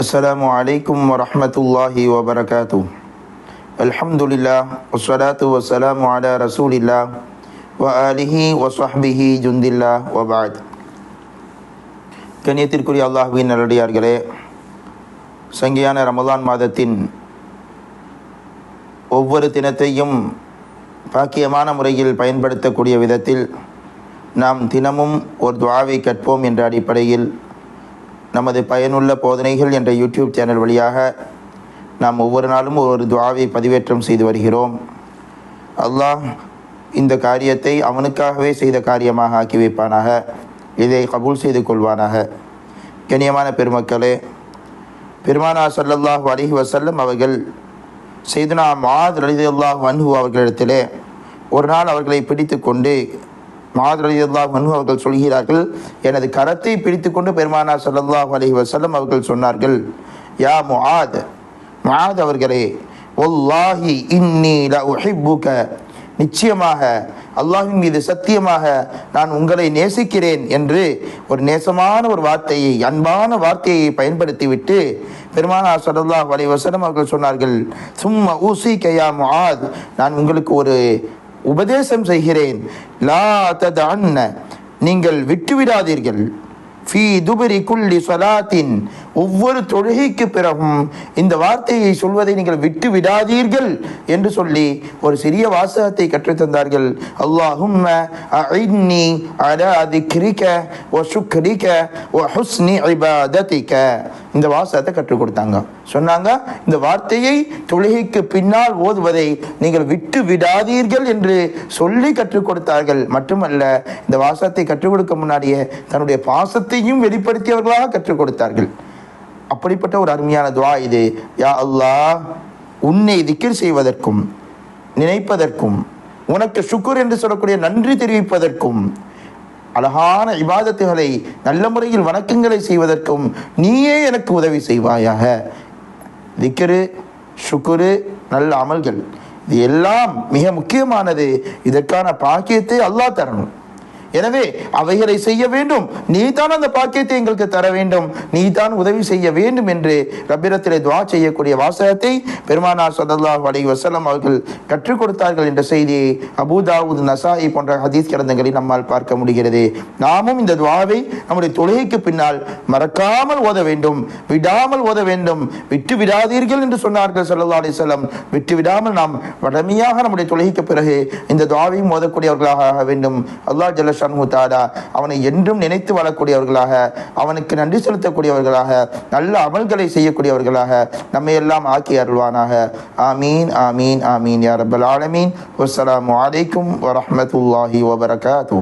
السلام عليكم ورحمة الله وبركاته الحمد لله والصلاة والسلام على رسول الله وآله وصحبه جند الله وبعد கண்ணியத்திற்குரிய அல்லாஹுவின் நல்லடியார்களே சங்கியான ரமலான் மாதத்தின் ஒவ்வொரு தினத்தையும் பாக்கியமான முறையில் பயன்படுத்தக்கூடிய விதத்தில் நாம் தினமும் ஒரு துவாவை கற்போம் என்ற அடிப்படையில் நமது பயனுள்ள போதனைகள் என்ற யூடியூப் சேனல் வழியாக நாம் ஒவ்வொரு நாளும் ஒரு துவாவை பதிவேற்றம் செய்து வருகிறோம். அல்லாஹ் இந்த காரியத்தை அவனுக்காகவே செய்த காரியமாக ஆக்கி வைப்பானாக. இதை கபூல் செய்து கொள்வானாக. கண்ணியமான பெருமக்களே பெருமானா சல்லல்லாஹ் அலிஹி வசல்லம் அவர்கள் செய்துனா மாத் ரலியல்லாஹு அன்ஹு அவர்களிடத்திலே ஒரு நாள் அவர்களை பிடித்து கொண்டு மாத் ரலியல்லாஹு அவர்கள் சொல்கிறார்கள் எனது கரத்தை பிடித்து கொண்டு பெருமானா ஸல்லல்லாஹு அலி வசல்லம் அவர்கள் சொன்னார்கள் யா முஆத் முஆத் அவர்களே ஒல்லாஹி இன்னி ல உஹிப்புக நிச்சயமாக அல்லாஹின் மீது சத்தியமாக நான் உங்களை நேசிக்கிறேன் என்று ஒரு நேசமான ஒரு வார்த்தையை அன்பான வார்த்தையை பயன்படுத்திவிட்டு பெருமானா ஸல்லல்லாஹு அலைஹி அவர்கள் சொன்னார்கள் சும்மா ஊசி கயா முஆத். நான் உங்களுக்கு ஒரு உபதேசம் செய்கிறேன். லா ததஅன்ன. நீங்கள் விட்டுவிடாதீர்கள். ஃபீ துபரி குல்லி சலாத்தின். ஒவ்வொரு தொழுகைக்கு பிறகும் இந்த வார்த்தையை சொல்வதை நீங்கள் விட்டு விடாதீர்கள் என்று சொல்லி ஒரு சிறிய வாசகத்தை கற்றுத்தந்தார்கள். அல்லாஹும் அஇன்னி அலா திக்ரிக வ சுக்ரிக வ ஹுஸ்னி இபாததிக. இந்த வாசகத்தை கற்றுக் கொடுத்தாங்க. சொன்னாங்க இந்த வார்த்தையை தொழுகைக்கு பின்னால் ஓதுவதை நீங்கள் விட்டு விடாதீர்கள் என்று சொல்லி கற்றுக் கொடுத்தார்கள். மட்டுமல்ல இந்த வாசகத்தை கற்றுக் கொடுக்க முன்னாடியே தன்னுடைய பாசத்தையும் வெளிப்படுத்தியவர்களாக கற்றுக் கொடுத்தார்கள். அப்படிப்பட்ட ஒரு அருமையான துவா இது. யா அல்லாஹ் உன்னை திக்கிர் செய்வதற்கும் நினைப்பதற்கும் உனக்கு சுக்குர் என்று சொல்லக்கூடிய நன்றி தெரிவிப்பதற்கும் அழகான இபாதத்துகளை நல்ல முறையில் வணக்கங்களை செய்வதற்கும் நீயே எனக்கு உதவி செய்வாயாக. திக்கரு சுக்குரு நல்ல அமல்கள். இது எல்லாம் மிக முக்கியமானது. இதற்கான பாக்கியத்தை அல்லாஹ் தரணும். எனவே அவைகளை செய்ய வேண்டும். நீ தான் அந்த பாக்கியத்தை எங்களுக்கு தர வேண்டும். நீ தான் உதவி செய்ய வேண்டும் என்று ரபிரத்திலே துவா செய்யக்கூடிய வாசகத்தை பெருமானார் சதல்லா அலைஹி வசலம் அவர்கள் கற்றுக் கொடுத்தார்கள் என்ற செய்தியை அபூதாவுத் நசாயி போன்ற ஹதீஸ் கிரந்தங்களில் நம்மால் பார்க்க முடிகிறது. நாமும் இந்த துவாவை நம்முடைய தொழுகைக்கு பின்னால் மறக்காமல் ஓத வேண்டும். விடாமல் ஓத வேண்டும். விட்டு விடாதீர்கள் என்று சொன்னார்கள் சல்லா அலி சொல்லம் விட்டு விடாமல் நாம் வடமையாக நம்முடைய தொழுகைக்கு பிறகு இந்த துவாவையும் ஓதக்கூடியவர்களாக ஆக வேண்டும். அல்லாஹ் ஜலஷ் ஷானு அவனை என்றும் நினைத்து வாழக்கூடியவர்களாக அவனுக்கு நன்றி செலுத்தக்கூடியவர்களாக நல்ல அமல்களை செய்யக்கூடியவர்களாக நம்மை எல்லாம் ஆக்கி அருள்வானாக. ஆமீன் ஆமீன் ஆமீன் யார் ரப்பல் ஆலமீன். வஸ்ஸலாமு வலைக்கும் வரமத்துல்லாஹி வபரகாத்தூ